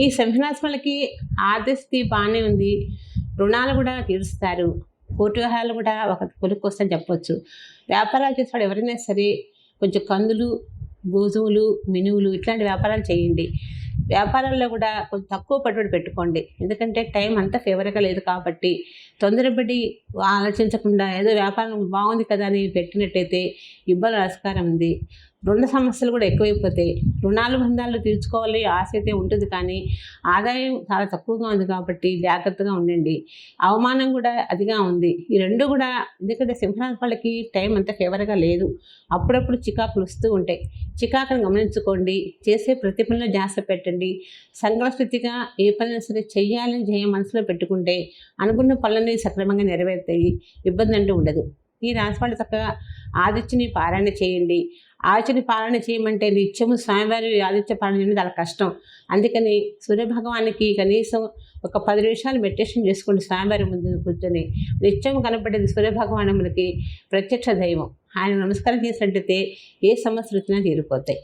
ఈ సింహరాశి వాళ్ళకి ఆర్థిక స్థితి బాగానే ఉంది. రుణాలు కూడా తీరుస్తారు. కోర్టు వ్యవహారాలు కూడా ఒక కొనుక్కొస్తని చెప్పొచ్చు. వ్యాపారాలు చేసేవాడు ఎవరైనా సరే కొంచెం కందులు గోధుమలు మినువులు ఇట్లాంటి వ్యాపారాలు చేయండి. వ్యాపారాల్లో కూడా కొంచెం తక్కువ పెట్టుబడి పెట్టుకోండి. ఎందుకంటే టైం అంతా ఫేవర్గా లేదు కాబట్టి తొందరపడి ఆలోచించకుండా ఏదో వ్యాపారం బాగుంది కదా అని పెట్టినట్టయితే ఇబ్బంది ఆస్కారం ఉంది. రుణ సమస్యలు కూడా ఎక్కువైపోతాయి. రుణాలు బంధాలు తీర్చుకోవాలి ఆశ అయితే ఉంటుంది కానీ ఆదాయం చాలా తక్కువగా ఉంది కాబట్టి జాగ్రత్తగా ఉండండి. అవమానం కూడా అదిగా ఉంది. ఈ రెండు కూడా ఎందుకంటే సింహరాశి వాళ్ళకి టైం అంత ఫేవర్గా లేదు. అప్పుడప్పుడు చికాకులు వస్తూ ఉంటాయి. చికాకును గమనించుకోండి. చేసే ప్రతి పనిలో ధ్యాస పెట్టండి. సంకల్పస్థితిగా ఏ పనైనా సరే చేయాలని చేయ మనసులో పెట్టుకుంటే అనుకున్న పనులని సక్రమంగా నెరవేరుతాయి. ఇబ్బంది అంటూ ఉండదు. ఈ రాశి వాళ్ళు చక్కగా ఆదిత్యని పారాయణ చేయండి. ఆదిత్యని పాలన చేయమంటే నిత్యము స్వామివారి ఆదిత్య పాలన చేయడం చాలా కష్టం. అందుకని సూర్యభగవానికి కనీసం ఒక పది నిమిషాలు మెడిటేషన్ చేసుకోండి స్వామివారి ముందు కూర్చొని. నిత్యం కనపడేది సూర్యభగవాన్ మనకి ప్రత్యక్ష దైవం. ఆయన నమస్కారం చేసినట్టయితే ఏ సమస్యలు వచ్చినా తీరిపోతాయి.